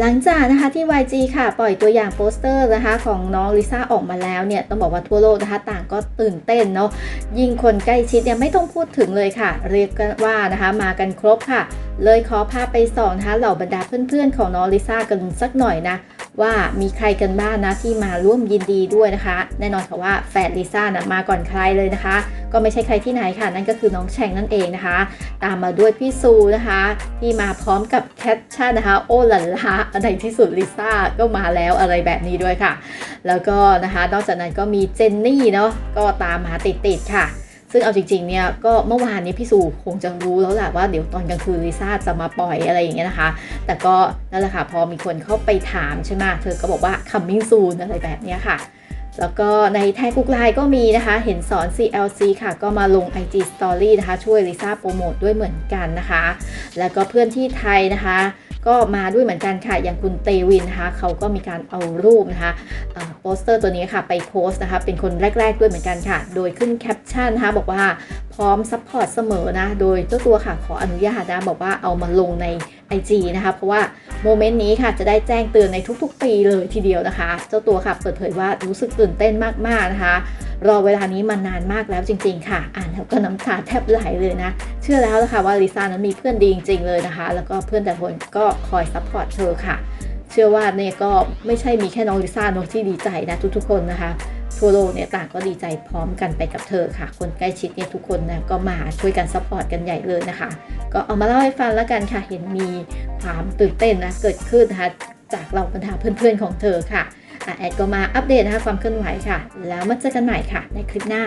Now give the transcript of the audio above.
หลังจากนะคะที่ YG ค่ะ ปล่อยตัวอย่างโปสเตอร์นะคะของน้องลิซ่าออกมาแล้วเนี่ย ต้องบอกว่าทั่วโลกนะคะต่างก็ตื่นเต้นเนาะยิ่งคนใกล้ชิดเนี่ยไม่ต้องพูดถึงเลยค่ะ เรียกกันว่านะคะมากันครบค่ะ เลยขอพาไปส่องนะคะเหล่าบรรดาเพื่อนๆของน้องลิซ่ากันสักหน่อยนะ ว่ามีใครกันบ้างนะที่มาร่วมยินดีด้วยนะคะ แน่นอนค่ะว่าแฟนลิซ่านะมาก่อนใครเลยนะคะ ก็ไม่ใช่ใครที่ไหนค่ะ นั่นก็คือน้องแชงนั่นเองนะคะ ตามมาด้วยพี่ซูนะคะ ที่มาพร้อมกับแคปชั่นนะคะโอ้หลันลาในที่สุดลิซ่าก็มาแล้วอะไรแบบนี้ด้วยค่ะ แล้วก็นะคะนอกจากนั้นก็มีเจนนี่เนาะก็ตามมาติดๆค่ะ ซึ่งเอาจริงๆเนี่ยก็เมื่อวานนี้พี่สูคงจะรู้แล้วแหละว่าเดี๋ยวตอนกลางคืนลิซ่าจะมาปล่อยอะไรอย่างเงี้ยนะคะ แต่ก็นั่นแหละค่ะพอมีคนเข้าไปถามใช่ไหมเธอก็บอกว่า coming soon อะไรแบบเนี้ยค่ะแล้วก็ในแท็กกุกไลน์ก็มีนะคะ เห็นสอน CLC ค่ะ ก็มาลง IG Story นะคะ ช่วยลิซ่าโปรโมทด้วยเหมือนกันนะคะ แล้วก็เพื่อนที่ไทยนะคะ ก็มาด้วยเหมือนกันค่ะ อย่างคุณเตวินนะคะเขาก็มีการเอารูปนะคะโปสเตอร์ตัวนี้ค่ะไปโพสต์นะคะเป็นคนแรก ๆด้วยเหมือนกันค่ะ โดยขึ้นแคปชั่นนะคะบอกว่าพร้อมซัพพอร์ตเสมอนะ โดยเจ้าตัวค่ะขออนุญาตนะบอกว่าเอามาลงใน IG นะคะเพราะว่าโมเมนต์นี้ค่ะจะได้แจ้งเตือนในทุกๆ ปีเลยทีเดียวนะคะ เจ้าตัวค่ะเปิดเผยว่ารู้สึกตื่นเต้นมากๆนะคะรอเวลานี้มานานมากแล้วจริง ๆ ค่ะ อ่านแล้วก็น้ำตาแทบไหลเลยนะ เชื่อแล้วนะคะว่าลิซ่านั้นมีเพื่อนดีจริง ๆ เลยนะคะ แล้วก็เพื่อนแต่คนก็คอยซัพพอร์ตเธอค่ะ เชื่อว่าเนี่ยก็ไม่ใช่มีแค่น้องลิซ่าเนอะที่ดีใจนะทุกๆ คนนะคะทั่วโลกเนี่ยต่างก็ดีใจพร้อมกันไปกับเธอค่ะ คนใกล้ชิดเนี่ยทุกคนนะก็มาช่วยกันซัพพอร์ตกันใหญ่เลยนะคะ ก็เอามาเล่าให้ฟังแล้วกันค่ะ เห็นมีความตื่นเต้นนะเกิดขึ้นนะคะจากเราบรรดาเพื่อนๆของเธอค่ะอะแอดก็มาอัปเดตนะคะความเคลื่อนไหวค่ะ แล้วมาเจอกันใหม่ค่ะ ในคลิปหน้า